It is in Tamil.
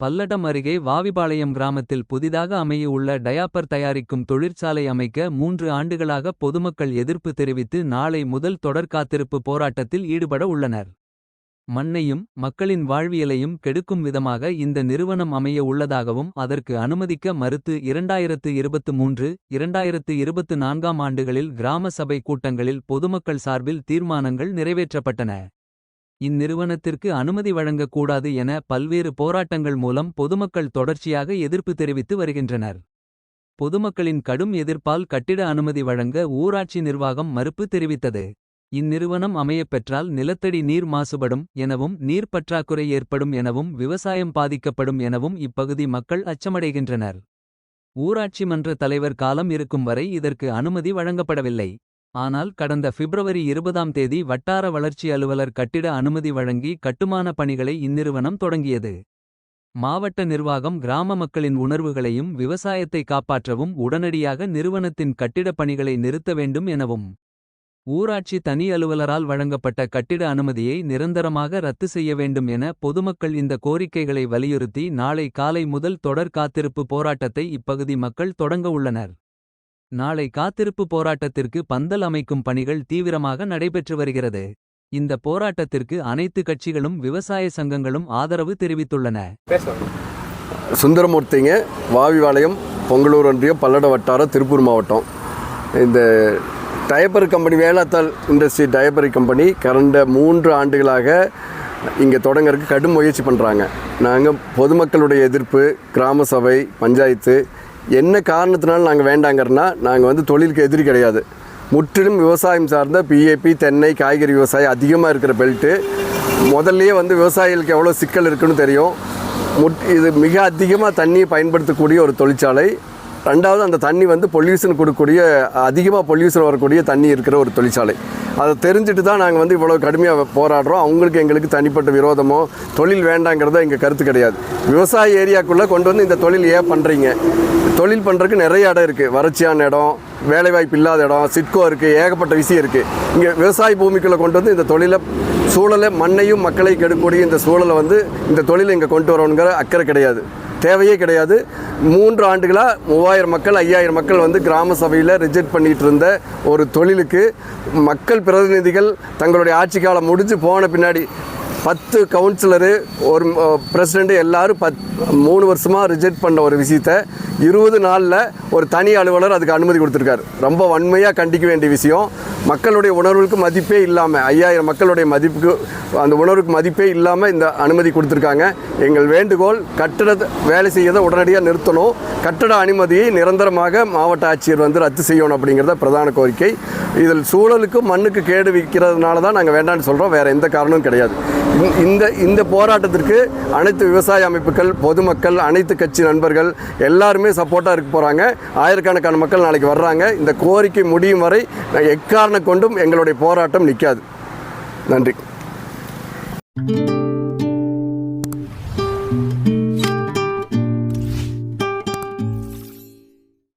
பல்லடம் அருகே வாவிபாளையம் கிராமத்தில் புதிதாக அமைய உள்ள டயாப்பர் தயாரிக்கும் தொழிற்சாலை அமைக்க மூன்று ஆண்டுகளாக பொதுமக்கள் எதிர்ப்பு தெரிவித்து நாளை முதல் தொடர் காத்திருப்பு போராட்டத்தில் ஈடுபட உள்ளனர். மண்ணையும் மக்களின் வாழ்வியலையும் கெடுக்கும் விதமாக இந்த நிறுவனம் அமைய உள்ளதாகவும் அதற்கு அனுமதிக்க மறுத்து இரண்டாயிரத்து இருபத்து மூன்று இரண்டாயிரத்து இருபத்து நான்காம் ஆண்டுகளில் கிராம சபை கூட்டங்களில் பொதுமக்கள் சார்பில் தீர்மானங்கள் நிறைவேற்றப்பட்டன. இந்நிறுவனத்திற்கு அனுமதி வழங்கக்கூடாது என பல்வேறு போராட்டங்கள் மூலம் பொதுமக்கள் தொடர்ச்சியாக எதிர்ப்பு தெரிவித்து வருகின்றனர். பொதுமக்களின் கடும் எதிர்ப்பால் கட்டிட அனுமதி வழங்க ஊராட்சி நிர்வாகம் மறுப்பு தெரிவித்தது. இந்நிறுவனம் அமையப்பெற்றால் நிலத்தடி நீர் மாசுபடும் எனவும் நீர் பற்றாக்குறை ஏற்படும் எனவும் விவசாயம் பாதிக்கப்படும் எனவும் இப்பகுதி மக்கள் அச்சமடைகின்றனர். ஊராட்சி மன்ற தலைவர் காலம் இருக்கும் வரை இதற்கு அனுமதி வழங்கப்படவில்லை. ஆனால் கடந்த பிப்ரவரி இருபதாம் தேதி வட்டார வளர்ச்சி அலுவலர் கட்டிட அனுமதி வழங்கி கட்டுமான பணிகளை இந்நிறுவனம் தொடங்கியது. மாவட்ட நிர்வாகம் கிராம மக்களின் உணர்வுகளையும் விவசாயத்தை காப்பாற்றவும் உடனடியாக நிறுவனத்தின் கட்டிடப் பணிகளை நிறுத்த வேண்டும் எனவும். ஊராட்சி தனி அலுவலரால் வழங்கப்பட்ட கட்டிட அனுமதியை நிரந்தரமாக ரத்து செய்ய வேண்டும் என பொதுமக்கள் இந்த கோரிக்கைகளை வலியுறுத்தி நாளை காலை முதல் தொடர் காத்திருப்பு போராட்டத்தை இப்பகுதி மக்கள் தொடங்க உள்ளனர். நாளை காத்திருப்பு போராட்டத்திற்கு பந்தல் அமைக்கும் பணிகள் தீவிரமாக நடைபெற்று வருகிறது. இந்த போராட்டத்திற்கு அனைத்து கட்சிகளும் விவசாய சங்கங்களும் ஆதரவு தெரிவித்துள்ளன. சுந்தரமூர்த்திங்க வாவிவாளையம் பொங்கலூர் ஒன்றியம் பல்லட வட்டாரம் திருப்பூர் மாவட்டம் இந்த டயப்பர் கம்பெனி வேளாத்தாள் இண்டஸ்ட்ரி டயப்பர் கம்பெனி கடந்த மூன்று ஆண்டுகளாக இங்கே தொடங்கறதுக்கு கடும் முயற்சி பண்ணுறாங்க நாங்கள் பொதுமக்களுடைய எதிர்ப்பு கிராம சபை பஞ்சாயத்து என்ன காரணத்தினாலும் நாங்கள் வேண்டாங்கிறனா நாங்கள் வந்து தொழிலுக்கு எதிரி கிடையாது. முற்றிலும் விவசாயம் சார்ந்த பிஏபி தென்னை காய்கறி விவசாயம் அதிகமாக இருக்கிற பெல்ட்டு முதல்லையே வந்து விவசாயிகளுக்கு எவ்வளோ சிக்கல் இருக்குன்னு தெரியும். முட் இது மிக அதிகமாக தண்ணியை பயன்படுத்தக்கூடிய ஒரு தொழிற்சாலை. ரெண்டாவது அந்த தண்ணி வந்து பொல்யூஷன் கொடுக்கக்கூடிய அதிகமாக பொல்யூஷன் வரக்கூடிய தண்ணி இருக்கிற ஒரு தொழிற்சாலை. அதை தெரிஞ்சுட்டு தான் நாங்கள் வந்து இவ்வளோ கடுமையாக போராடுறோம். அவங்களுக்கு எங்களுக்கு தனிப்பட்ட விரோதமோ தொழில் வேண்டாங்கிறத எங்கள் கருத்து கிடையாது. விவசாய ஏரியாக்குள்ளே கொண்டு வந்து இந்த தொழில் ஏன் பண்ணுறீங்க தொழில் பண்ணுறதுக்கு நிறைய இடம் இருக்குது வறட்சியான இடம் வேலைவாய்ப்பு இல்லாத இடம் சிட்கோ இருக்குது ஏகப்பட்ட விஷயம் இருக்குது இங்கே விவசாய பூமிக்குள்ளே கொண்டு வந்து இந்த தொழிலை சூழலை மண்ணையும் மக்களை கெடுக்கக்கூடிய இந்த சூழலை வந்து இந்த தொழிலை இங்கே கொண்டு வரணுங்கிற அக்கறை கிடையாது. தேவையே கிடையாது. மூன்று ஆண்டுகளாக மூவாயிரம் மக்கள் ஐயாயிரம் மக்கள் வந்து கிராம சபையில் ரிஜெக்ட் பண்ணிகிட்டு இருந்த ஒரு தொழிலுக்கு மக்கள் பிரதிநிதிகள் தங்களுடைய ஆட்சி காலம் முடிஞ்சு போன பின்னாடி பத்து கவுன்சிலரு ஒரு பிரசிடெண்ட்டு எல்லாரும் பத் மூணு வருஷமாக ரிஜெக்ட் பண்ண ஒரு விஷயத்த இருபது நாளில் ஒரு தனி அலுவலர் அதுக்கு அனுமதி கொடுத்துருக்காரு. ரொம்ப வன்மையாக கண்டிக்க வேண்டிய விஷயம். மக்களுடைய உணர்வுக்கு மதிப்பே இல்லாமல் ஐயாயிரம் மக்களுடைய மதிப்புக்கு அந்த உணர்வுக்கு மதிப்பே இல்லாமல் இந்த அனுமதி கொடுத்துருக்காங்க. எங்கள் வேண்டுகோள் கட்டட வேலை செய்யதை உடனடியாக நிறுத்தணும். கட்டட அனுமதியை நிரந்தரமாக மாவட்ட ஆட்சியர் வந்து ரத்து செய்யணும் அப்படிங்கிறத பிரதான கோரிக்கை. இதில் சூழலுக்கு மண்ணுக்கு கேடு விற்கிறதுனால தான் நாங்கள் வேண்டாம்னு சொல்கிறோம் வேறு எந்த காரணமும் கிடையாது. இந்த இந்த போராட்டத்திற்கு அனைத்து விவசாய அமைப்புகள் பொதுமக்கள் அனைத்து கட்சி நண்பர்கள் எல்லாருமே சப்போர்ட்டாக இருக்க போகிறாங்க ஆயிரக்கணக்கான மக்கள் நாளைக்கு வர்றாங்க. இந்த கோரிக்கை முடியும் வரை எக்காரணம் கொண்டும் எங்களுடைய போராட்டம் நிற்காது நன்றி.